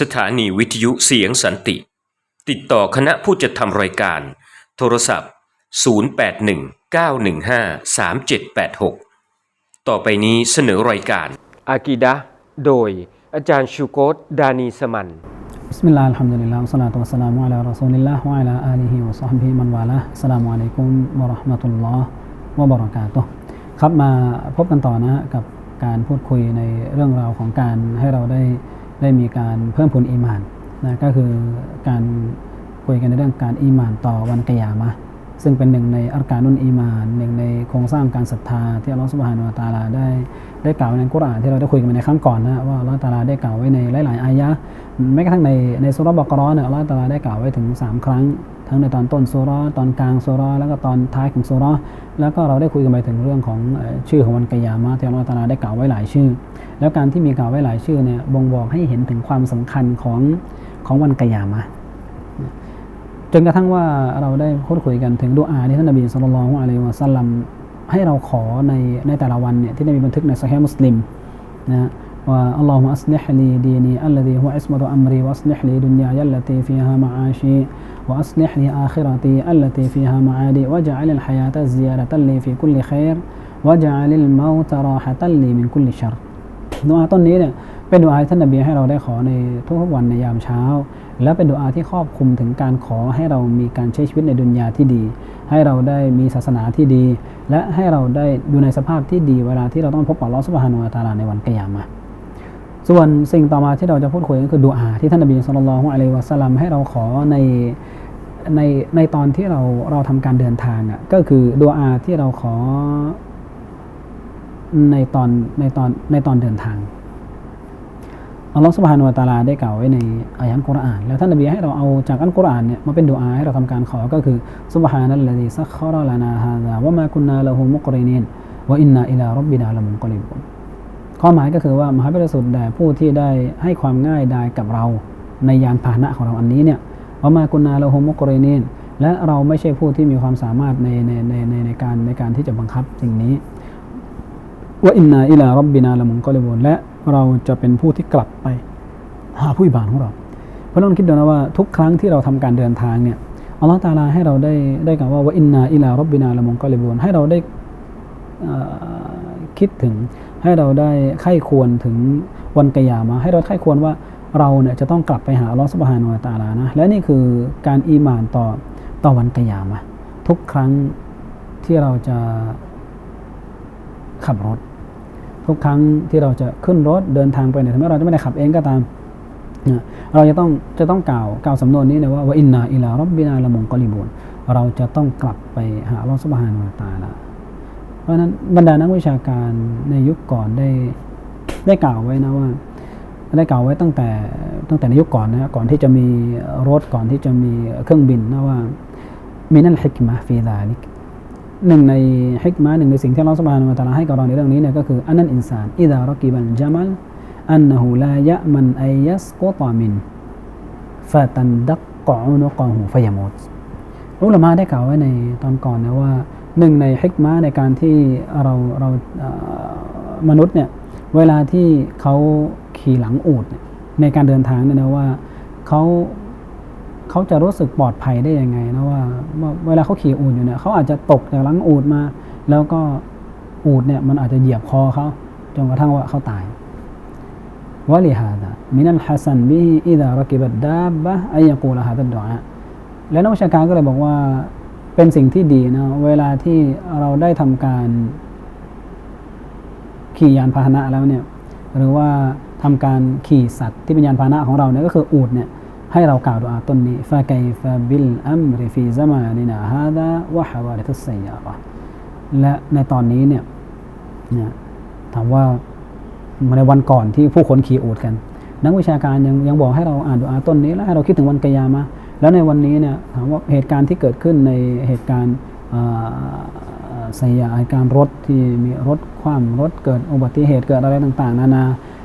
สถานีวิทยุเสียงสันติ ติดต่อคณะผู้จัดทำรายการ โทรศัพท์ 0819153786 ต่อไปนี้เสนอรายการ อากิดะโดยอาจารย์ชูโกตดานีสมันบิสมิลลาฮิลฮัมดุลิลลาฮิสลาตุวะสลามุอะลาระซูลิลลาฮิวะอะลาอาลีฮิวะซอฮบิฮิมันวะลาสลามุอะลัยกุมวะเราะห์มะตุลลอฮ์วะบะเราะกาตุฮ์ครับมาพบกันต่อนะกับการพูดคุยในเรื่องราวของการให้เราได้ ได้มีการเพิ่มพูนอีมานนะก็คือการคุยกันในเรื่องการอีมานต่อวันกิยามะซึ่งเป็นหนึ่งในอาการนุนอีมาน หนึ่งในโครงสร้างการศรัทธาที่อัลลอฮฺสุบฮานุวะตาลาได้ได้กล่าวในกุรอานที่เราได้คุยกันในครั้งก่อนนะว่าอัลลอฮฺตาลาได้กล่าวไว้ในหลาย ๆ อายะห์แม้กระทั่งในในสุรบักร้อนเนี่ยอัลลอฮฺตาลาได้กล่าวไว้ถึง 3 ครั้ง ทั้งในตอนต้นสุราะห์ตอนกลางสุราะห์แล้วก็ตอนท้ายของสุราะห์แล้วก็เราได้คุยกันไปถึงเรื่องของชื่อของวันกยามะที่อัลลอฮฺตาลาได้กล่าวไว้หลายชื่อ แล้วการที่มีกล่าวไว้หลายชื่อเนี่ยบ่งบอกให้เห็นถึงความสำคัญของของวันกยามะจนกระทั่งว่าเราได้พูดคุยกันถึงดูอาที่ท่านนบีสุลต่านละฮ์อะลัยวะสัลลัมให้เราขอในในแต่ละวันเนี่ยที่ได้มีบันทึกในสแฮมุสลิมนะว่าอัลลอฮุมะอัสลิฮลีดีนีอัลลดีฮุวะอิสมะตุอัมรีวะอัสลิฮลีดุนะ อาชีวะอัสลิฮลีอาคิเราตีอัลลตีฟีฮามะอาดีวะจัลลฮายาตะซิยาดะตัลลีฟีคุลลิขัยรวะจัลลเมาตราฮะตัลลีมินคุลลิชัรดุอาต้นนี้เนี่ยเป็นดุอาท่านนบีให้เราได้ขอในทุกวันในยามเช้า และเป็นดุอาที่ครอบคลุมถึงการขอให้เรามีการใช้ชีวิตในดุนยาที่ดี ให้เราได้มีศาสนาที่ดี และให้เราได้อยู่ในสภาพที่ดีเวลาที่เราต้องพบกับลลอสุบฮานุวะตาลาในวันกิยามะ ส่วนสิ่งต่อมาที่เราจะพูดคุยก็คือดุอาที่ท่านนบีสุลต่านลฮ์อะลัยวะสัลลัมให้เราขอในในในตอนที่เราเราทำการเดินทางอะก็คือดุอาที่เราขอในตอนในตอนในตอนเดินทางอัลลอฮฺสุบฮานุวะตาลาได้กล่าวไว้ในอายะห์กุรอาน แล้วท่านนบีให้เราเอาจากอัลกุรอานเนี่ยมาเป็นดุอาให้เราทำการขอก็คือซุบฮานัลลดีซัคคาระลานาฮาซาวะมาคุนนาละฮูมุกรินีนวะอินนาอิลารับบินาละมุนกลิบุน ความหมายก็คือว่ามหาบริสุทธิ์แด่ผู้ที่ได้ให้ความง่ายดายกับเราในยานพาหนะของเราอันนี้เนี่ยวะมาคุนนาละฮูมุกรินีนและเราไม่ใช่ผู้ที่มีความสามารถในในในในในการในการที่จะบังคับสิ่งนี้ว่าอินนาอิลารับบินาละมุนกอลิบุนและเราจะเป็นผู้ที่กลับไป หาผู้อิบานของเรา เพราะเราคิดดูนะว่าทุกครั้งที่เราทำการเดินทางเนี่ยอัลลอฮฺตาลาให้เราได้ได้กล่าวว่าว่าอินนาอิลารับบินาละมุนกอลิบุนให้เราได้คิดถึง ให้เราได้ไข้ควรถึงวันกิยามะให้เราไข้ควรว่าเราเนี่ยจะต้องกลับไปหาลอสุบฮานุวะตาลานะ และนี่คือการอีหมานต่อต่อวันกิยามะทุกครั้งที่เราจะขับรถ ทุกครั้งที่เราจะขึ้นรถเดินทางไปไหนถึงแม้เราจะไม่ได้ขับเองก็ตามนะเราจะต้องจะต้องกล่าวกล่าวสำนวนนี้นะว่าว่าอินนาอิลารบบินาละมงกอลิบุนเราจะต้องกลับไปหาลอสุบฮานุวะตาลา เพราะนั้นบรรดานักวิชาการในยุคก่อนได้ได้กล่าวไว้นะว่า ได้กล่าวไว้ตั้งแต่ตั้งแต่ในยุคก่อนนะก่อนที่จะมีรถก่อนที่จะมีเครื่องบินนะว่ามินัลฮิกมะฟีดาลิกหนึ่งในฮิกมาหนึ่งในสิ่งที่เราสบานมาตาลาให้กับเราในเรื่องนี้เนี่ยก็คืออันนั้นอินซานอิดารกิบันจามัลอันนหูลายะมันไอยัสกุตามินฟาตันดักกอนุกอหูฟยามุตอุลามาได้กล่าวไว้ในตอนก่อนนะว่า หนึ่งในฮิกมาในการที่เราเรามนุษย์เนี่ยเวลาที่เขาขี่หลังอูดนในการเดินทางเนี่ยนะว่าเขาเขาจะรู้สึกปลอดภัยได้ยังไงนะว่าว่าเวลาเขาขี่อูดอยู่เนี่ยเขาอาจจะตกจากหลังอูดมา แล้วก็อูดเนี่ยมันอาจจะเหยียบคอเขาจนกระทั่งว่าเขาตายวะลิฮาดะมินัลฮัสันบิอิดารักิบัดดาบะอัยกูลฮาดัดดอาและนักวิชาการก็เลยบอกว่า เป็นสิ่งที่ดีนะเวลาที่เราได้ทำการขี่ยานพาหนะแล้วเนี่ย หรือว่าทำการขี่สัตว์ที่เป็นยานพาหนะของเราเนี่ยก็คืออูดเนี่ยให้เรากล่าวดุอาต้นนี้ฟาไกฟาบิลอัมริฟีซามานินาฮาดาวะฮาวาริทุสยาระและในตอนนี้เนี่ยนี่ยถามว่าในวันก่อนที่ผู้คนขี่อูดกัน นักวิชาการยังยังบอกให้เราอ่านดุอาต้นนี้ และให้เราคิดถึงวันกิยามะ แล้วในวันนี้เนี่ยถามว่าเหตุการณ์ที่เกิดขึ้นในเหตุการณ์สยายการรถที่มีรถคว่ำรถเกิดอุบัติเหตุเกิดอะไรต่างๆ นานา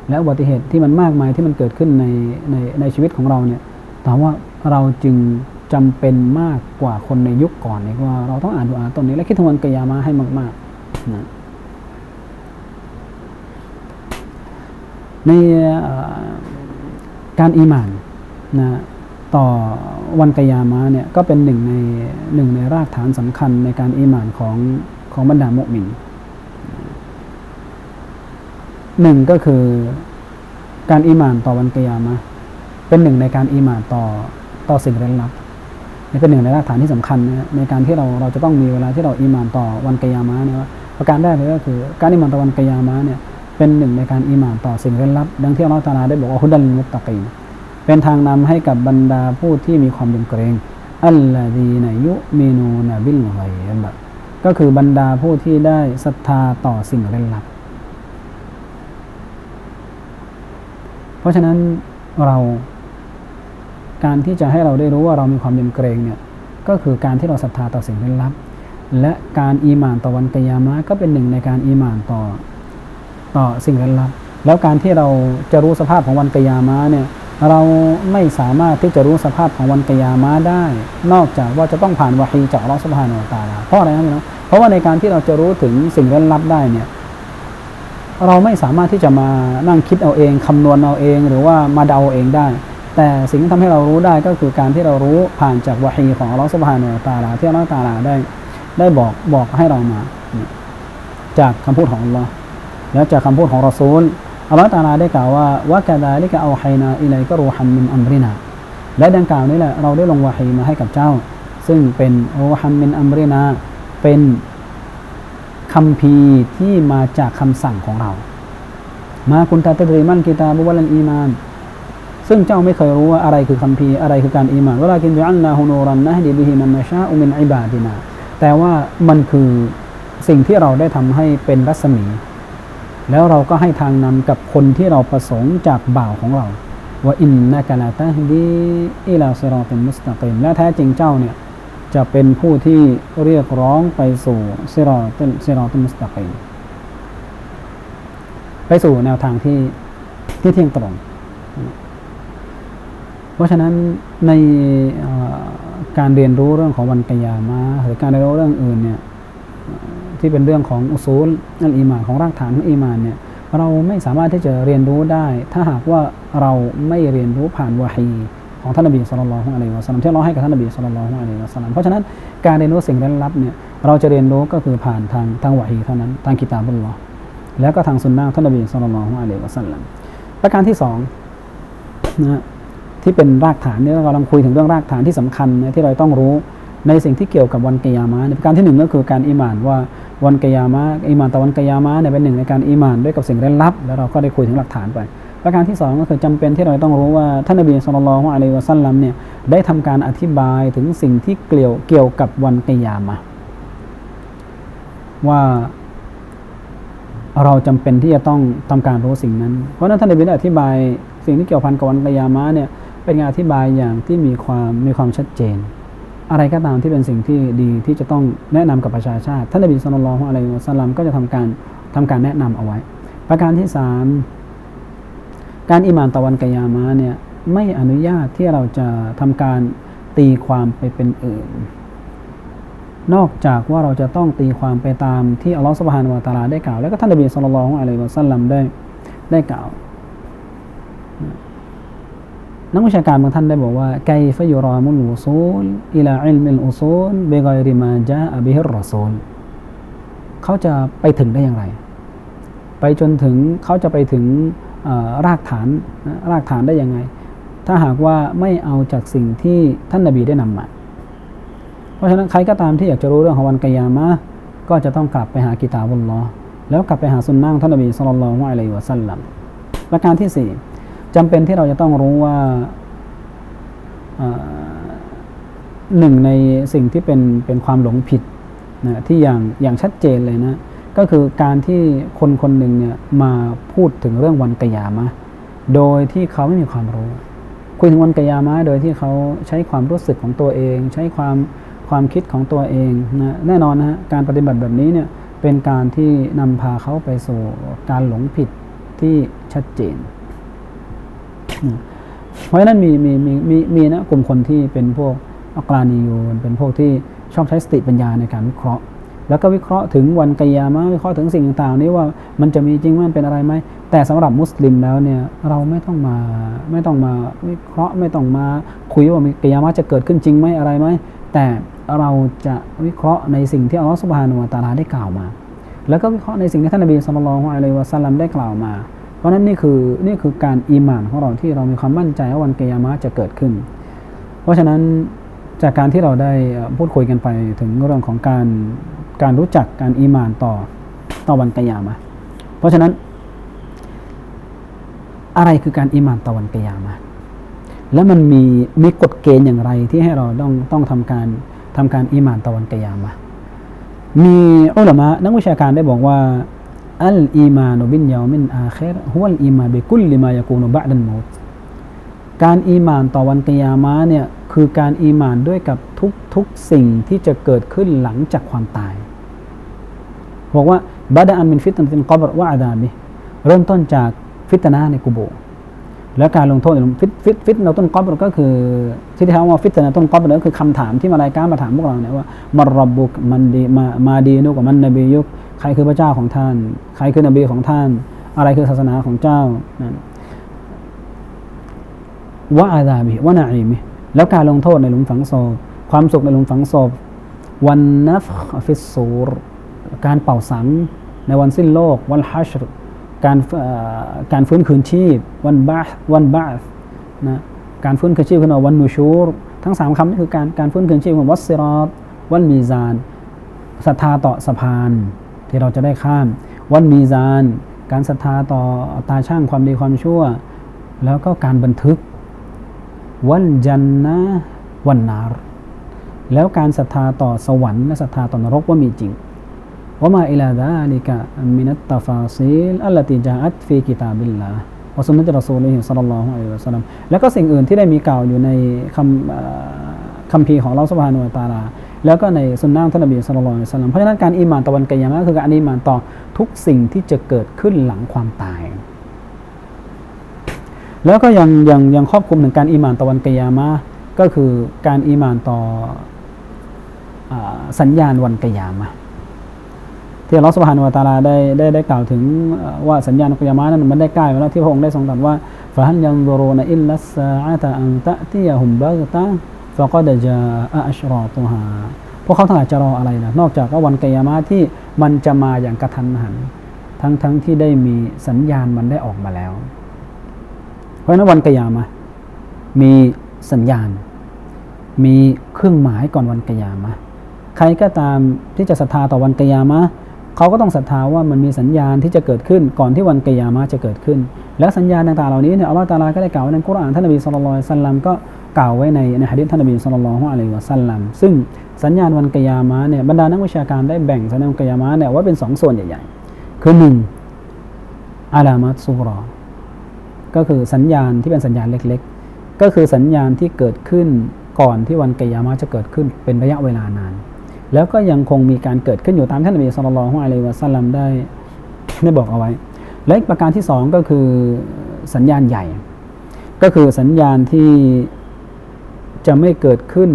และอุบัติเหตุที่มันมากมายที่มันเกิดขึ้นในในในชีวิตของเราเนี่ยถามว่าเราจึงจำเป็นมากกว่าคนในยุคก่อนนี่ว่าเราต้องอ่านดูอาตนนี้ และคิดถึงวันกิยามะห์ให้มากๆนะในการอีมานนะ ต่อวันกยามะเนี่ยก็เป็นหนึ่งในหนึ่งในรากฐานสำคัญในการอีหมานของของบรรดามุมินหนึ่งก็คือการอีหมานต่อวันกยามะเป็นหนึ่งในการอีหมานต่อต่อสิ่งเร้นลับนี่เป็นหนึ่งในรากฐานที่สำคัญนะในการที่เราเราจะต้องมีเวลาที่เราอีหมานต่อวันกยามะเนี่ยว่าประการแรกเลยก็คือการอีหมานต่อวันกยามะเนี่ยเป็นหนึ่งในการอีหมานต่อสิ่งเร้นลับ ดังที่อัลลอฮฺตาลาได้บอกว่าฮุดัลมุตตะกีน เป็นทางนำให้กับบรรดาผู้ที่มีความยำเกรงอัลลอฮีนายุเมนูนบิลไกบก็คือบรรดาผู้ที่ได้ศรัทธาต่อสิ่งเร้นลับ เพราะฉะนั้นเราการที่จะให้เราได้รู้ว่าเรามีความยำเกรงเนี่ยก็คือการที่เราศรัทธาต่อสิ่งเร้นลับ และการอีหมานต่อวันกิยามะก็เป็นหนึ่งในการอีหมานต่อต่อสิ่งเร้นลับ แล้วการที่เราจะรู้สภาพของวันกิยามะเนี่ย เราไม่สามารถที่จะรู้สภาพของวันกิยามะได้ นอกจากว่าจะต้องผ่านวะฮีจากอัลลอฮฺสุบฮานาอัลตาลาเพราะอะไรนะพี่น้องเพราะว่าในการที่เราจะรู้ถึงสิ่งเร้นลับได้เนี่ยเราไม่สามารถที่จะมานั่งคิดเอาเองคำนวณเอาเอง หรือว่ามาเดาเองได้ แต่สิ่งที่ทำให้เรารู้ได้ก็คือการที่เรารู้ผ่านจากวะฮีของอัลลอฮฺสุบฮานาอัลตาลาที่อัลลอฮฺตาลาได้ได้บอกบอกให้เรามา จากคำพูดของอัลลอฮ์และจากคำพูดของรอซูล อัลลอฮฺตาลาได้กล่าวว่าวะกะดาลิกะเอาไฮนาอิไลก็รูฮัมมินอัมรินาและดังกล่าวนี้แหละเราได้ลงวะฮีมาให้กับเจ้า ซึ่งเป็นรูฮัมมินอัมรินาเป็นคำพีที่มาจากคำสั่งของเรา มาคุณตาตดรีมันกิตาบุวัลันอีมาน ซึ่งเจ้าไม่เคยรู้ว่าอะไรคือคำพีอะไรคือการอีมานเวลากินดุอันนาฮูนูรันนะฮดีบิฮิมันนาชาอุมินอิบาดินาแต่ว่ามันคือสิ่งที่เราได้ทำให้เป็นรัศมี แล้วเราก็ให้ทางนำกับคนที่เราประสงค์จากบ่าวของเราว่าอินนักลาตาฮดีอิลาซิรอติมุสตะกีมและแท้จริงเจ้าเนี่ยจะเป็นผู้ที่เรียกร้องไปสู่ซิรอติซิรอติมุสตะกีมไปสู่แนวทางที่ที่เที่ยงตรง เพราะฉะนั้นในการเรียนรู้เรื่องของวันกิยามะหรือการเรียนรู้เรื่องอื่นเนี่ย ที่เป็นเรื่องของอุซูลอัลอีมานของรากฐานของอีมานเนี่ยเราไม่สามารถที่จะเรียนรู้ได้ ถ้าหากว่าเราไม่เรียนรู้ผ่านวะฮีของท่านนบีสุลต่านละฮ์อะลัยวะสัลลัมที่เราให้กับท่านนบีสุลต่านละฮ์อะลัยวะสัลลัมเพราะฉะนั้นการเรียนรู้สิ่งเร้นลับเนี่ยเราจะเรียนรู้ก็คือผ่านทางทางวะฮีเท่านั้นทางกิตาบุลลอฮ์แล้วก็ทางสุนนะท่านนบีสุลต่านละฮ์อะลัยวะสัลลัมประการที่สองนะที่เป็นรากฐานเนี่ยเรากำลังคุยถึงเรื่องรากฐานที่สำคัญนะที่เราต้องรู้ ในสิ่งที่เกี่ยวกับวันกิยามะประการที่หนึ่งก็คือการอิมานว่าวันกิยามะอิมานต่อวันกิยามะเนี่ยเป็นหนึ่งในการอิมานด้วยกับสิ่งเร้นลับ แล้วเราก็ได้คุยถึงหลักฐานไป ประการที่สองก็คือจำเป็นที่เราต้องรู้ว่าท่านนบีสุลต่านละฮ์อะลัยวะสัลลัมเนี่ยได้ทำการอธิบายถึงสิ่งที่เกี่ยวเกี่ยวกับวันกิยามะว่าเราจำเป็นที่จะต้องทำการรู้สิ่งนั้น เพราะนั้นท่านนบีได้อธิบายสิ่งที่เกี่ยวพันกับวันกิยามะเนี่ยเป็นการอธิบายอย่างที่มีความมีความชัดเจน อะไรก็ตามที่เป็นสิ่งที่ดีที่จะต้องแนะนำกับประชาชาติท่านนบีสุลต่านละฮ์อะลัยฮิวะสัลลัมก็จะทำการทำการแนะนำเอาไว้ ประการที่สามการอิมานต่อวันกยามะเนี่ยไม่อนุญาตที่เราจะทำการตีความไปเป็นอื่น นอกจากว่าเราจะต้องตีความไปตามที่อัลลอฮฺสุบฮานวะตาลาได้กล่าว แล้วก็ท่านนบีสุลต่านละฮ์อะลัยฮิวะสัลลัมได้ได้กล่าว นักวิชาการบางท่านได้บอกว่าไกฟยุรามุลอุซูลอิลาอิลมิลอุซูลเบกอยริมาจาอบิฮิรรอซูลเขาจะไปถึงได้อย่างไร ไปจนถึงเขาจะไปถึงรากฐานรากฐานได้ยังไง ถ้าหากว่าไม่เอาจากสิ่งที่ท่านนาบีได้นำมา เพราะฉะนั้นใครก็ตามที่อยากจะรู้เรื่องของวันกิยามะก็จะต้องกลับไปหากิตาบุลลอแล้วกลับไปหาสุนนะท่านนบีสุลต่านละฮ์อะลัยวะสัลลัมประการที่สี่ จำเป็นที่เราจะต้องรู้ว่าหนึ่งในสิ่งที่เป็นเป็นความหลงผิดนะที่อย่างอย่างชัดเจนเลยนะ ก็คือการที่คนคนหนึ่งเนี่ยมาพูดถึงเรื่องวันกยามะ โดยที่เขาไม่มีความรู้ คุยถึงวันกยามะโดยที่เขาใช้ความรู้สึกของตัวเอง ใช้ความความคิดของตัวเองนะแน่นอนนะฮะการปฏิบัติแบบนี้เนี่ยเป็นการที่นำพาเขาไปสู่การหลงผิดที่ชัดเจน เพราะฉะนั้นมีมีมีมีมีนะกลุ่มคนที่เป็นพวกอักลานียูนเป็นพวกที่ชอบใช้สติปัญญาในการวิเคราะห์ แล้วก็วิเคราะห์ถึงวันกิยามะวิเคราะห์ถึงสิ่งต่างๆนี้ว่ามันจะมีจริงมมันเป็นอะไรไหมแต่สำหรับมุสลิมแล้วเนี่ยเราไม่ต้องมาไม่ต้องมาวิเคราะห์ไม่ต้องมาคุยว่ามีกิยามะจะเกิดขึ้นจริงไหมอะไรไหมแต่เราจะวิเคราะห์ในสิ่งที่อัลลอฮฺสุบฮานุวะตาลาได้กล่าวมา แล้วก็วิเคราะห์ในสิ่งที่ท่านนบีสุลต่านของอะลัยวะสัลลัมได้กล่าวมา เพราะนั้นนี่คือนี่คือการอีหมานของเราที่เรามีความมั่นใจว่าวันเกิยามะจะเกิดขึ้น เพราะฉะนั้นจากการที่เราได้พูดคุยกันไปถึงเรื่องของการการรู้จักการอีมานต่อต่อวันกิยามะเพราะฉะนั้น อะไรคือการอีมานต่อวันกิยามะแล้วมันมีมีกฎเกณฑ์อย่างไรที่ให้เราต้องต้องทำการทำการอีมานต่อวันกิยามะมีอุลามะนักวิชาการได้บอกว่า อัลอีมานุบินยามินอาคิรฮุวลอีมานบิกุลลิมายากูนุบะดันมูตการอีมานต่อวันกิยามะเนี่ยคือการอีมานด้วยกับทุกทุกสิ่งที่จะเกิดขึ้นหลังจากความตาย บอกว่าบาดะอันมินฟิตนัตินกอบรวะอาดาบิเริ่มต้นจากฟิตนาในกุโบและการลงโทษฟิตฟิตฟิตนาต้นกอบรก็คือที่ที่เขาว่าฟิตนาต้นกอบรก็คือคำถามที่มาลายการมาถามพวกเราเนี่ยว่า มารบบุกมันดีมามาดีนุกมันนบียุก ใครคือพระเจ้าของท่าน ใครคือนบีของท่าน อะไรคือศาสนาของเจ้านั่นวะอาดาบิวะนาอีมิแล้วการลงโทษในหลุมฝังศพความสุขในหลุมฝังศพวันนัฟฟิสซูรการเป่าสังในวันสิ้นโลก วันฮัชรการการฟื้นคืนชีพ วันบาสวันบาสนะการฟื้นคืนชีพขึ้นมาวันนูชูรทั้งสามคำนี่คือการการฟื้นคืนชีพของวัสซิรอตวันมีซานศรัทธาต่อสะพาน ที่เราจะได้ข้าม วันมีซาน การศรัทธาต่อตาช่างความดีความชั่ว แล้วก็การบันทึก วันจันนะวันนารแล้วการศรัทธาต่อสวรรค์และศรัทธาต่อนรกว่ามีจริงว่ามาอิลาดาลิกะมินัตตาฟาซีลอัลลติจาอัตฟีกิตาบิลลาอัสุนตรสูลิฮิสัลลัลลอฮุอะลัยฮิวะสัลลัมแล้วก็สิ่งอื่นที่ได้มีกล่าวอยู่ในคำคำพีของเราสุบฮานุตาลา แล้วก็ในสุนนะขท่านนบีสุลต่านสลัมเพราะฉะนั้นการอีหมานต่อวันกิยามะก็คือการอีหมานต่อทุกสิ่งที่จะเกิดขึ้นหลังความตาย แล้วก็ยังยังยังครอบคลุมถึงการอีหมานต่อวันกิยามะก็คือการอีหมานต่ออสัญญาณวันกิยามะที่อัลลอฮฺสุบฮานุวะตาลาได้ได้ได้กล่าวถึงว่าสัญญาณกิยามะนั้นมันได้ใกล้แล้วที่พระองค์ได้ทรงตรัสว่าฟะฮัลยันซุรูนอิลลัสซาอะตะอันตะติยะฮุมบักตะ ฟะกอดจาอะอัชรอตุฮาพวกเขาทั้งหลายจะรออะไรนะนอกจากวันกิยามะที่มันจะมาอย่างกระทันหัน ทั้งทั้งที่ได้มีสัญญาณมันได้ออกมาแล้ว เพราะฉะนั้นวันกิยามะมีสัญญาณ มีเครื่องหมายก่อนวันกิยามะใครก็ตามที่จะศรัทธาต่อวันกิยามะ เขาก็ต้องศรัทธาว่ามันมีสัญญาณที่จะเกิดขึ้นก่อนที่วันกิยามะจะเกิดขึ้น และสัญญาณต่างๆเหล่านี้เนี่ยอัลลอฮฺตาลาก็ได้กล่าวไว้ในกุรอานท่านนบีสุลต่านสัลลัมก็กล่าวไว้ในในฮะดิษท่านนบีสุลต่านละอะลัยฮิวะสัลลัมซึ่งสัญญาณวันกิยามะเนี่ยบรรดานักวิชาการได้แบ่งสัญญาณวันกิยามะเนี่ยว่าเป็นสองส่วนใหญ่ๆ คือหนึ่งอาลามัตซูรอก็คือสัญญาณที่เป็นสัญญาณเล็กๆ ก็คือสัญญาณที่เกิดขึ้นก่อนที่วันกิยามะจะเกิดขึ้นเป็นระยะเวลานาน แล้วก็ยังคงมีการเกิดขึ้นอยู่ตามท่านนบีสุลต่านละอะลัยวะสัลลัมได้ได้บอกเอาไว้ และอีกประการที่สองก็คือสัญญาณใหญ่ ก็คือสัญญาณที่จะไม่เกิดขึ้น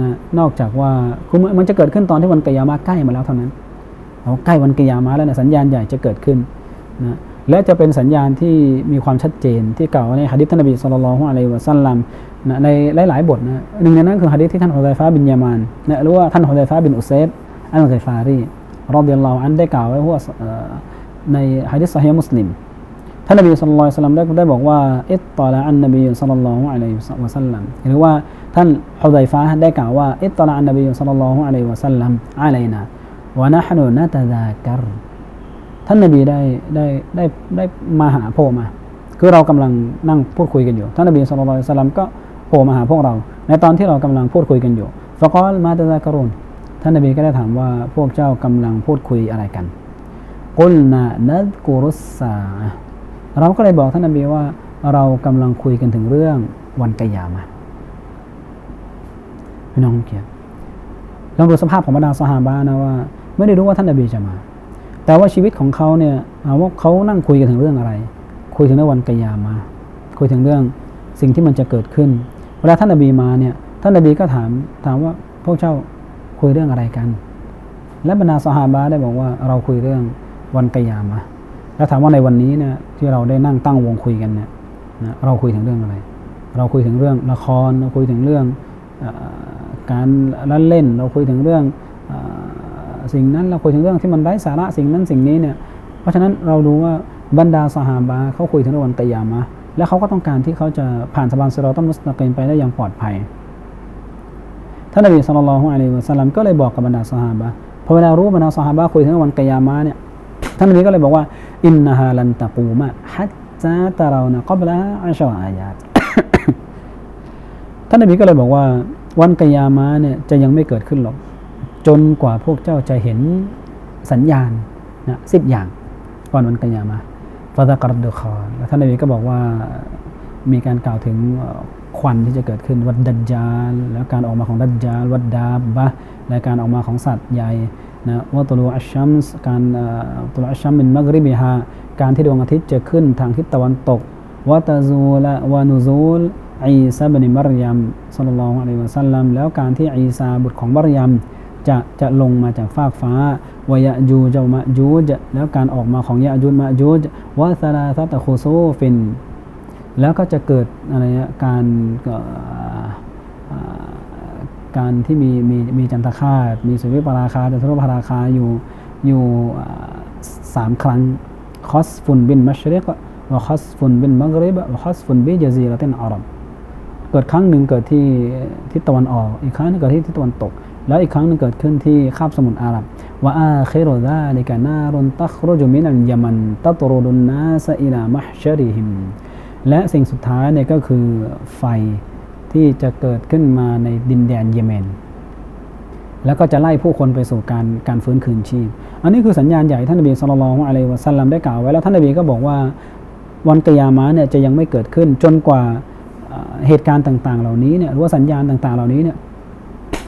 นะนอกจากว่าคือมันจะเกิดขึ้นตอนที่วันกิยามะใกล้มาแล้วเท่านั้นเอาใกล้วันกิยามะแล้วนะสัญญาณใหญ่จะเกิดขึ้นนะและจะเป็นสัญญาณที่มีความชัดเจนที่กล่าวในฮะดิษท่านนบีสุลต่านละฮ์อะลัยวะสัลลัม นะในหลาย ๆ บทนะหนึ่งในนั้นคือฮะดิษที่ท่านฮุซัยฟะห์บินยามานนะหรือว่าท่านฮุซัยฟะห์บินอุเซดอัลกิฟารีรอบิยัลลอฮุอันได้กล่าวไว้ว่าในฮะดิษซอฮีมุสลิมท่านนบีสุลต่านสลัมได้ได้บอกว่าอิตตอละอันนบีสุลต่านละอะลัยฮิวะสัลลัมหรือว่าท่านฮุซัยฟะห์ได้กล่าวว่าอิตตอละอันนบีสุลต่านละอะลัยฮิวะสัลลัมอะลัยนาวะนะฮ์นุนะตะซากัรท่านนบีได้ได้ได้ได้มาหาโผล่มา คือเรากำลังนั่งพูดคุยกันอยู่ ท่านนบีสุลต่านสลัมก็ โผล่มาหาพวกเรา ในตอนที่เรากำลังพูดคุยกันอยู่ฟะกอลมาตะซากรุนท่านนบีก็ได้ถามว่าพวกเจ้ากำลังพูดคุยอะไรกันกุลนานัดกุรุสสาเราก็เลยบอกท่านนบีว่าเรากำลังคุยกันถึงเรื่องวันกิยามะพี่น้องเกียรติลองดูสภาพของบรรดาสหาบะนะว่า ไม่ได้รู้ว่าท่านนบีจะมา แต่ว่าชีวิตของเขาเนี่ยเอาว่าเขานั่งคุยกันถึงเรื่องอะไร คุยถึงเรื่องวันกิยามะคุยถึงเรื่องสิ่งที่มันจะเกิดขึ้น ลาท่านนบีมาเนี่ยท่านนบีก็ถามถามว่าพวกเจ้าคุยเรื่องอะไรกัน และบรรดาสหาบะได้บอกว่าเราคุยเรื่องวันกิยามะแล้วถามว่าในวันนี้เนี่ยที่เราได้นั่งตั้งวงคุยกันเนี่ยนะเราคุยถึงเรื่องอะไร เราคุยถึงเรื่องละครเราคุยถึงเรื่องอการละเล่น เราคุยถึงเรื่องอสิ่งนั้นเราคุยถึงเรื่องที่มันไร้สาระสิ่งนั้นสิ่งนี้เนี่ยเพราะฉะนั้นเรารู้ว่าบรรดาสหาบะเขาคุยถึงเรื่องวันกิยามะ และเขาก็ต้องการที่เขาจะผ่านสะพานสิราต้องมุสตะกีมไปได้อย่างปลอดภัย ท่านนบีสุลต่านละฮ์อะลัยฮิวะสัลลัมก็เลยบอกกับบรรดาสหาบะพอเวลารู้บรรดาสหาบะคุยถึงวันกิยามะเนี่ยท่านนบีก็เลยบอกว่าอินนะฮาลันตะกูมะฮัตตาตะเรานะกับละอัชรอายาตท่านนบีก็เลยบอกว่า วันกิยามะเนี่ยจะยังไม่เกิดขึ้นหรอก จนกว่าพวกเจ้าจะเห็นสัญญาณนะสิบอย่างก่อนวันกิยามะ ฟาตะกรดดุคอนท่านนบีก็บอกว่ามีการกล่าวถึงควันที่จะเกิดขึ้นวัดดัจจาลแล้วการออกมาของดัจจาลวัดดาบบะและการออกมาของสัตว์ใหญ่นะวัตุลูอัชชัมส์การตุลูอัชชัมมินมักริบิฮาการที่ดวงอาทิตย์จะขึ้นทางทิศตะวันตกวัตซูละวานุซูลอีซาบินิมารยมสัลลัลลอฮุอะลัยฮิวะสัลลัมแล้วการที่อีซาบุตรของมารยม จะจะลงมาจากฟากฟ้าวายะจูจ้ามะจูจแล้วการออกมาของยะจูจมะจูจวะซาลาซัตะคูซูฟิน แล้วก็จะเกิดอะไรการเอ่ออ่าการที่มีมีมีจันทคาตมีสุริปราคาจันทรุปราคาอยู่อยู่สามครั้งคอสฟุนบินมัชริกวะคอสฟุนบินมักริบวะคอสฟุนบิจาซีเราะตินอารับเกิดครั้งหนึ่งเกิดที่ทิศตะวันออก อีกครั้งหนึงเกิดที่ทิศตะวันตก แล้วอีกครั้งหนึงเกิดขึ้นที่คาบสมุทรอาหรับว่าอาคิรุซาลิกานารุนตัครจุมินัลยามันตัตรุดุนนาสอิลามะชริฮิม และสิ่งสุดท้ายเนี่ยก็คือไฟที่จะเกิดขึ้นมาในดินแดนเยเมน แล้วก็จะไล่ผู้คนไปสู่การการฟื้นคืนชีพ อันนี้คือสัญญาณใหญ่ท่านนบีสุลต่านอะลัยฮิวะสัลลัมได้กล่าวไว้แล้วท่านนบีก็บอกว่าวันกิยามะเนี่ยจะยังไม่เกิดขึ้นจนกว่าเอ่อเหตุการณ์ต่าง ๆ เหล่านี้เนี่ยหรือว่าสัญญาณต่าง ๆ เหล่านี้เนี่ย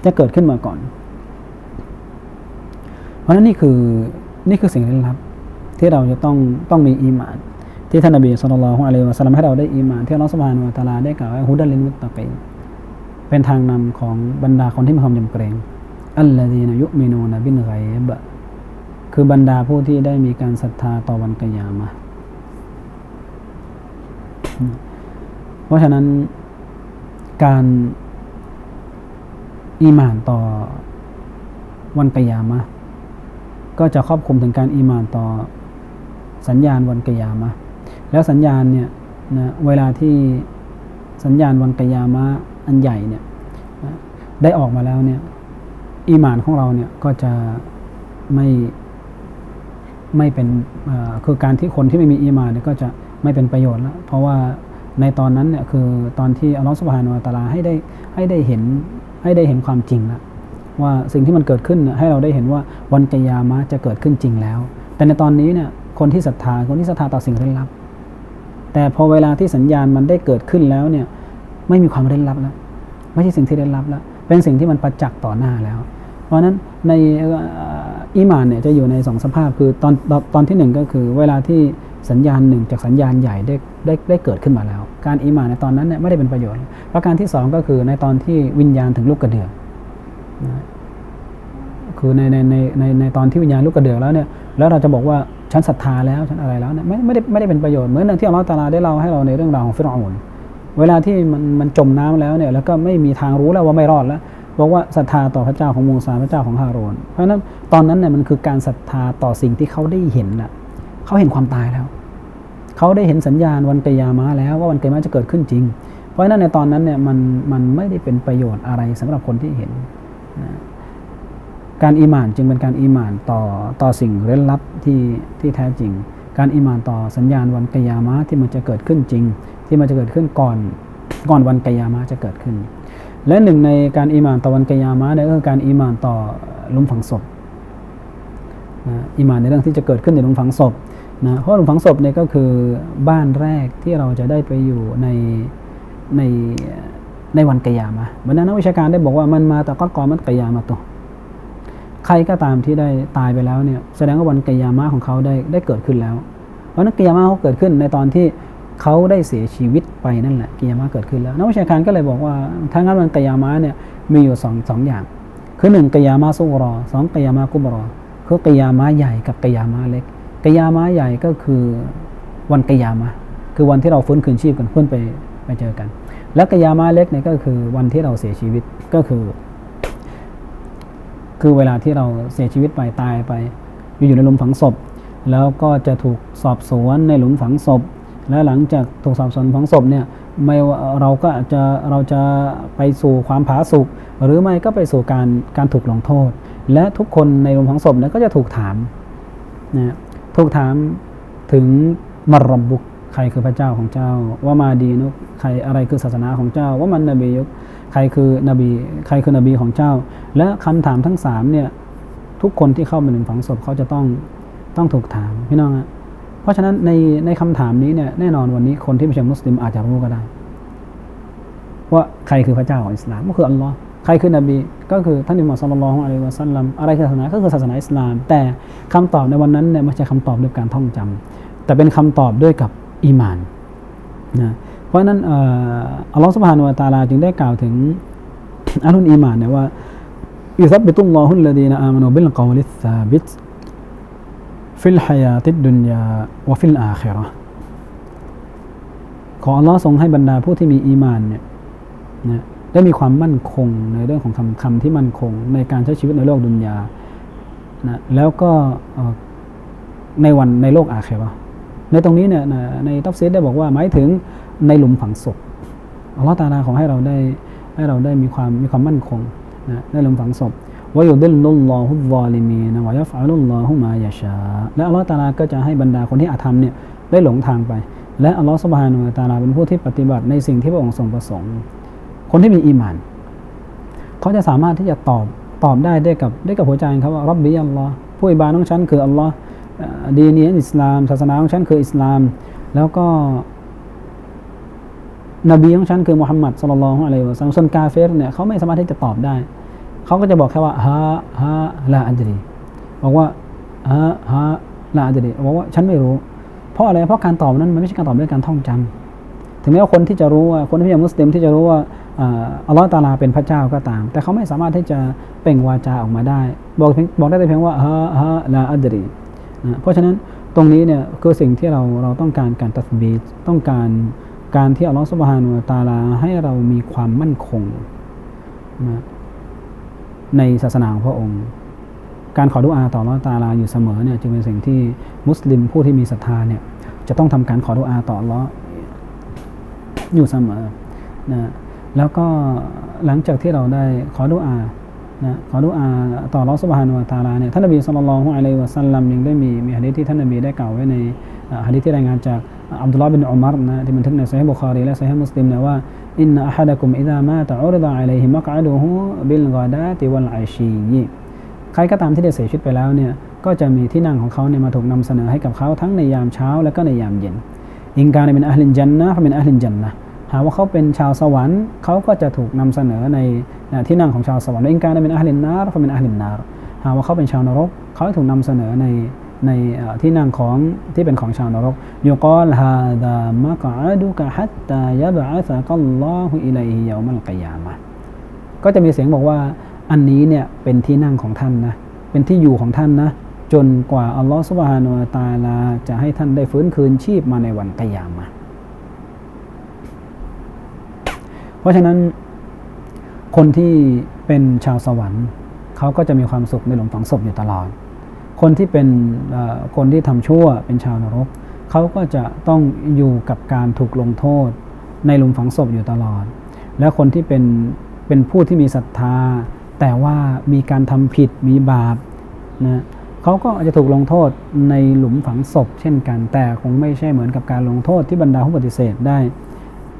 จะเกิดขึ้นมาก่อน เพราะฉะนั้นนี่คือนี่คือสิ่งลึกลับ ที่เราจะต้องต้องมีอีมาน ที่ท่านนบีสุลต่านอะลัยวะสัลลัมให้เราได้อีมาน ที่อัลลอฮฺสุบฮานะฮูวะตะอาลาได้กล่าวไว้ฮุดัลลินมุตตะกีนเป็นทางนำของบรรดาคนที่มีความยำเกรงอัลลดีนายุมินูนบินไกบะคือบรรดาผู้ที่ได้มีการศรัทธาต่อวันกิยามะเพราะฉะนั้นการ อีมานต่อวันกิยามะก็จะครอบคลุมถึงการอีมานต่อสัญญาณวันกิยามะแล้วสัญญาณเนี่ยนะเวลาที่สัญญาณวันกิยามะอันใหญ่เนี่ยได้ออกมาแล้วเนี่ยอีมานของเราเนี่ยก็จะไม่ไม่เป็นคือการที่คนที่ไม่มีอีมานเนี่ยก็จะไม่เป็นประโยชน์แล้วเพราะว่าในตอนนั้นเนี่ยคือตอนที่อัลลอฮฺสุบฮานุวะตลาให้ได้ให้ได้เห็น ให้ได้เห็นความจริงแล้วว่าสิ่งที่มันเกิดขึ้นให้เราได้เห็นว่าวันกิยามะจะเกิดขึ้นจริงแล้ว แต่ในตอนนี้เนี่ยคนที่ศรัทธาคนที่ศรัทธาต่อสิ่งเร้นลับ แต่พอเวลาที่สัญญาณมันได้เกิดขึ้นแล้วเนี่ยไม่มีความเร้นลับแล้ว ไม่ใช่สิ่งที่เร้นลับแล้ว เป็นสิ่งที่มันประจักษ์ต่อหน้าแล้ว เพราะนั้นในอ่ออีหมานเนี่ยจะอยู่ในสองสภาพคือตอนตอนตอนที่หนึ่งก็คือเวลาที่ สัญญาณหนึ่งจากสัญญาณใหญ่ได้ได้ได้เกิดขึ้นมาแล้ว การอีมานในตอนนั้นเนี่ยไม่ได้เป็นประโยชน์ ประการที่สองก็คือในตอนที่วิญญาณถึงลูกกระเดือกนะคือในในในในในตอนที่วิญญาณลูกกระเดือกแล้วเนี่ยแล้วเราจะบอกว่าฉันศรัทธาแล้วฉันอะไรแล้วเนี่ยไม่ไม่ได้ไม่ได้เป็นประโยชน์เหมือนอย่างที่อัลลอฮฺตาลาได้เล่าให้เราในเรื่องราวของฟิรเอนเวลาที่มันมันจมน้ำแล้วเนี่ยแล้วก็ไม่มีทางรู้แล้วว่าไม่รอดแล้วบอกว่าศรัทธาต่อพระเจ้าของมูซาพระเจ้าของฮาโรนเพราะฉะนั้นตอนนั้นเนี่ยมันคือการศรัทธาต่อสิ่งที่เขาได้เห็นน่ะ เขาเห็นความตายแล้ว เขาได้เห็นสัญญาณวันเกยามะห์แล้วว่าวันเกยามะห์จะเกิดขึ้นจริง เพราะฉะนั้นในตอนนั้นเนี่ยมันมันไม่ได้เป็นประโยชน์อะไรสำหรับคนที่เห็นนะการอีหมานจึงเป็นการอีหมานต่อต่อสิ่งเร้นลับที่ที่แท้จริง การอีหมานต่อสัญญาณวันกยามะที่มันจะเกิดขึ้นจริง ที่มันจะเกิดขึ้นก่อนก่อนวันกยามะจะเกิดขึ้น และหนึ่งในการอีหมานต่อวันกยามะห์เนี่ยก็คือการอีหมานต่อลุมฝังศพอีหมานในเรื่องที่จะเกิดขึ้นในลุมฝังศพ นะเพราะหลุมฝังศพเนี่ยก็คือบ้านแรกที่เราจะได้ไปอยู่ในในในวันกิยามะบรรดานักวิชาการได้บอกว่ามันมาแต่ก็กอมันกิยามะตัวใครก็ตามที่ได้ตายไปแล้วเนี่ยแสดงว่าวันกิยามะของเขาได้ได้เกิดขึ้นแล้ว เพราะนั้นกิยามะเขาเกิดขึ้นในตอนที่เขาได้เสียชีวิตไปนั่นแหละกิยามะเกิดขึ้นแล้ว นักวิชาการก็เลยบอกว่าถ้างั้นวันกิยามะเนี่ยมีอยู่สองสองอย่าง คือหนึ่งกิยามะซุกรอสองกิยามะกุบรอคือกิยามะใหญ่กับกิยามะเล็ก กยามะใหญ่ก็คือวันกยามะคือวันที่เราฟื้นคืนชีพกันขึ้นไปไปเจอกัน และกยามะเล็กเนี่ยก็คือวันที่เราเสียชีวิตก็คือ คือเวลาที่เราเสียชีวิตไปตายไปอยู่ในหลุมฝังศพ แล้วก็จะถูกสอบสวนในหลุมฝังศพ และหลังจากถูกสอบสวนฝังศพเนี่ยไม่ว่าเราก็จจะเราจะไปสู่ความผาสุกหรือไม่ก็ไปสู่การการถูกลงโทษ และทุกคนในหลุมฝังศพเนี่ยก็จะถูกถามนะ ถูกถามถึงมารบบุกใครคือพระเจ้าของเจ้า ว่ามาดีนุกใครอะไรคือศาสนาของเจ้า ว่ามันนบียุกใครคือนบี ใครคือนบีของเจ้า และคำถามทั้งสามเนี่ยทุกคนที่เข้ามาในฝังศพเขาจะต้องต้องถูกถามพี่น้องอะเพราะฉะนั้นในในคำถามนี้เนี่ยแน่นอนวันนี้คนที่ไม่ใช่มุสลิมอาจจะรู้ก็ได้ ว่าใครคือพระเจ้าของอิสลามก็คืออัลลอฮ์ ครคือนบีก็คือท่านอิมามศ็อลลัลลอฮุอะลัยวะซัลลัมอะไรคือศาสนาก็คือศาสนาอิสลาม แต่คำตอบในวันนั้นเนี่ยไม่ใช่คำตอบด้วยการท่องจำแต่เป็นคำตอบด้วยกับอีมานนะเพราะนั้นอัลลอฮ์สุบฮานุวะตาลาจึงได้กล่าวถึงอัลลุนอีมานเนี่ยว่ายุซับบิตุลลอฮุลลดีนอามานูบิลกอลิสซาบิตฟิลฮายาติดดุนยาวะฟิลอาคิเราะขออัลลอฮ์ทรงให้บรรดาผู้ที่มีอีมานเนี่ยนะ ได้มีความมั่นคงในเรื่องของคำคำที่มั่นคง ในการใช้ชีวิตในโลกดุนยานะแล้วก็ในวันในโลกอาเคเราะในตรงนี้เนี่ยนะในตัฟซีดได้บอกว่าหมายถึงในหลุมฝังศพอัลลอฮ์ตาลาขอให้เราได้ให้เราได้มีความมีความมั่นคงนะในหลุมฝังศพวายุดิลลุลลอฮุวอลิมีนะวะยัฟอัลุลลอฮุมายาชาและอัลลอฮ์ตาลาก็จะให้บรรดาคนที่อาธรรมเนี่ยได้หลงทางไป และอัลลอฮ์สุบฮานุตาลาเป็นผู้ที่ปฏิบัติในสิ่งที่พระองค์ทรงประสงค์ คนที่มีอีมาน เขาจะสามารถที่จะตอบตอบได้ได้กับได้กับหัวใจเขาว่ารับบิอัลลอฮ์ผู้อิบาดของฉันคืออัลลอฮ์ดีนีอิสลาม ศาสนาของฉันคืออิสลาม แล้วก็ นบีของฉันคือมุฮัมมัดสุลลัลลอฮุอะลัยฮิวะซัลลัมส่วนกาเฟรเนี่ยเขาไม่สามารถที่จะตอบได้ เขาก็จะบอกแค่ว่าฮะฮะลาอันดรีบอกว่าฮะฮะลาอันดรีบอกว่าฉันไม่รู้ เพราะอะไรเพราะการตอบนั้นมันไม่ใช่การตอบด้วยการท่องจำถึงแม้ว่าคนที่จะรู้ว่าคนที่เป็นมุสลิมที่จะรู้ว่า อัลลอฮ์ตาลาเป็นพระเจ้าก็ตาม แต่เขาไม่สามารถที่จะเปล่งวาจาออกมาได้ บอกบอกได้แต่เพียงว่าฮะฮะลาอัดรีนะเพราะฉะนั้นตรงนี้เนี่ยคือสิ่งที่เราเราต้องการการตัดบีตต้องการการที่อัลลอฮ์สุบฮานุตาลาให้เรามีความมั่นคงนะในศาสนาของพระองค์ การขอดุอาต่ออัลลอฮ์ตาลาอยู่เสมอเนี่ยจึงเป็นสิ่งที่มุสลิมผู้ที่มีศรัทธาเนี่ยจะต้องทำการขอดุอาต่ออัลลอฮ์อยู่เสมอนะ แล้วก็หลังจากที่เราได้ขอดุอานะขอดุอาต่อรอสุบฮานุวตาลาเนี่ยท่านนบีสุลต่านละฮ์อะลัยวะสัลลัมยังได้มีมีฮะดีที่ท่านนบีได้กล่าวไว้ในฮะดีที่รายงานจากอับดุลลอฮ์บินอุมัรนะที่บันทึกในซฮีฮ์บุคารีและซฮีฮ์มุสลิมนี่ยว่าอินนะอะฮัดะกุมอิซามาตะอุรดะอะลัยฮิมักอะดุฮุบิลกอดาติวัลอิชียใครก็ตามที่ได้เสียชีวิตไปแล้วเนี่ยก็จะมีที่นั่งของเขาเนี่ยมาถูกนำเสนอให้กับเขาทั้งในยามเช้าและก็ในยามเย็นอิงการเป็นอัลลินจันนะเป็นอัลลินจันนะ หากว่าเขาเป็นชาวสวรรค์เขาก็จะถูกนำเสนอในที่นั่งของชาวสวรรค์อิงการเป็นอัลลินนารเป็นอัลลินนารหากว่าเขาเป็นชาวนรก เขาถูกนำเสนอในในที่นั่งของที่เป็นของชาวนรกยุกอลฮาดามะกะดุกะฮัตตายะบะซะกัลลอฮุอิลัยฮิยามัลกิยามะก็จะมีเสียงบอกว่าอันนี้เนี่ยเป็นที่นั่งของท่านนะเป็นที่อยู่ของท่านนะจนกว่าอัลลอฮฺสุบฮานุตาลาจะให้ท่านได้ฟื้นคืนชีพมาในวันกิยามะห์เพ ราะฉะนั้นคนที่เป็นชาวสวรรค์เขาก็จะมีความสุขในหลุมฝังศพอยู่ตลอด คนที่เป็นคนที่ทำชั่วเป็นชาวนรกเขาก็จะต้องอยู่กับการถูกลงโทษ ในหลุมฝังศพอยู่ตลอด และคนที่เป็นเป็นผู้ที่มีศรัทธา แต่ว่ามีการทำผิดมีบาปนะเขาก็จะถูกลงโทษในหลุมฝังศพเช่นกัน แต่คงไม่ใช่เหมือนกับการลงโทษที่บรรดาผู้ปฏิเสธได้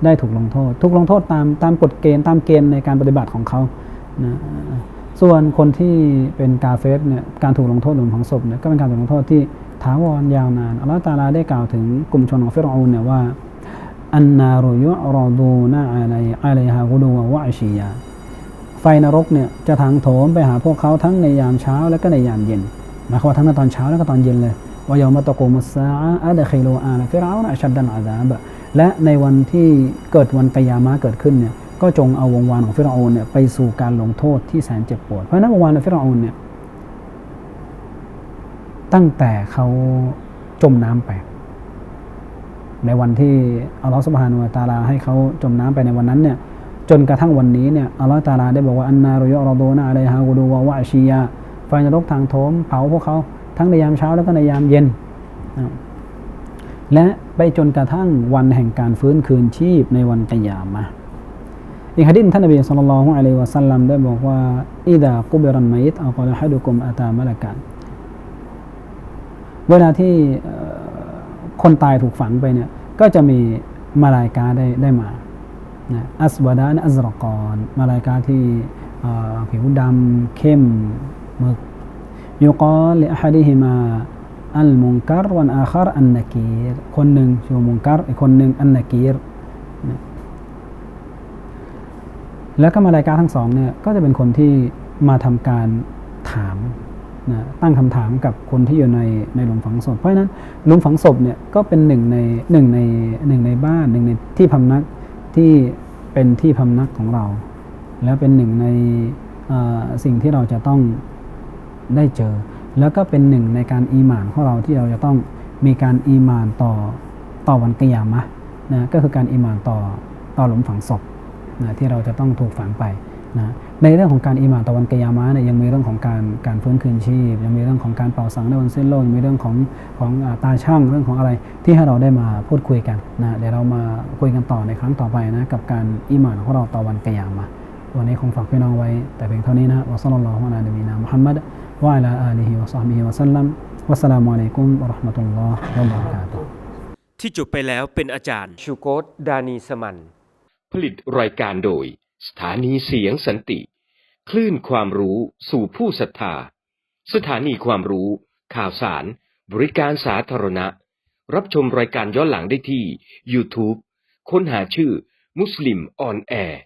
ได้ถูกลงโทษ ถูกลงโทษตามตามกฎเกณฑ์ตามเกณฑ์ในการปฏิบัติของเขานะส่วนคนที่เป็นกาเฟสเนี่ยการถูกลงโทษหลุมฝังศพเนี่ยก็เป็นการถูกลงโทษที่ถาวรยาวนานอัลลอฮฺตาลาได้กล่าวถึงกลุ่มชนของฟิรอานเนี่ยว่าอันนารุยุรอดูนะอะลัยอะลัยฮะกุดูวะอิชียาไฟนรกเนี่ยจะถางโถมไปหาพวกเขาทั้งในยามเช้าและก็ในยามเย็นหมายความว่าทั้งในตอนเช้าและก็ตอนเย็นเลยวายามาตะโกมุสซาอะดะคิโลอาลฟิรเอานะอัชัดดันอาซาบะ และในวันที่เกิดวันกิยามะเกิดขึ้นเนี่ยก็จงเอาวงวานของฟิรเอานเนี่ยไปสู่การลงโทษที่แสนเจ็บปวด เพราะฉะนั้นวงวานของฟิรเอานเนี่ยตั้งแต่เขาจมน้ำไป ในวันที่อัลลอฮฺสุบฮานุวะตาลาให้เขาจมน้ำไปในวันนั้นเนี่ยจนกระทั่งวันนี้เนี่ยอัลลอฮฺตาลาได้บอกว่าอันนารุยอรโดนาอะลัยฮากูดูวะวะอาชียาไฟนรกทางโถมเผาพวกเขาทั้งในยามเช้าแล้วก็ในยามเย็นนะ และไปจนกระทั่งวันแห่งการฟื้นคืนชีพในวันกิยามะอีกฮะดิษท่านนบีสุลต่านละฮ์อะลัยวะสัลลัมได้บอกว่าอิดะกุบรันมัยตอัลกอลฮะดุกุมอาตามะละกันเวลาที่คนตายถูกฝังไปเนี่ยก็จะมีมาลายกาได้ได้มาอัสวดานอัซรกรมาลายกาที่ผิวดำเข้มมึกยุกอลลิอะฮัดิฮิมา อัลมุงกัรวันอาคารอันนักีรคนหนึ่งชื่อมุงกัรอีกคนหนึ่งอันนักีรแล้วก็มาลายกาทั้งสองเนี่ยก็จะเป็นคนที่มาทำการถามนะตั้งคำถามกับคนที่อยู่ในในหลุมฝังศพ เพราะฉะนั้นหลุมฝังศพเนี่ยก็เป็นหนึ่งในหนึ่งในหนึ่งในบ้านหนึ่งในที่พำนักที่เป็นที่พำนักของเรา แล้วเป็นหนึ่งในสิ่งที่เราจะต้องได้เจอ แล้วก็เป็นหนึ่งในการอีหมานของเราที่เราจะต้องมีการอีหมานต่อต่อวันกิยามะนะก็คือการอีหมานต่อต่อหลุมฝังศพนะที่เราจะต้องถูกฝังไปนะในเรื่องของการอีหมานต่อวันกิยามะเนี่ยยังมีเรื่องของการการฟื้นคืนชีพ ยังมีเรื่องของการเป่าสังในวันเส้นโลกยังมีเรื่องของของตาช่างเรื่องของอะไรที่ให้เราได้มาพูดคุยกันนะเดี๋ยวเรามาคุยกันต่อในครั้งต่อไปนะกับการอีหมานของเราต่อวันกิยามะวันนี้คงฝากพี่น้องไว้แต่เพียงเท่านี้นะวะซัลลัลลอฮุอะลานบีนามุฮัมมัดวะอะลาอาลีฮิวะซัลลัมมุอะลัยกุมวะเราะห์มะ ตุลลอฮ์วะบะเราะกาตุฮ์ที่จบไปแล้วเป็นอาจารย์ ชูโกตดานีสมัน ผลิตรายการโดย สถานีเสียงสันติ คลื่นความรู้สู่ผู้ศรัทธา สถานีความรู้ ข่าวสาร บริการสาธารณะ รับชมรายการย้อนหลังได้ที่ YouTube ค้นหาชื่อมุสลิมออนแอร์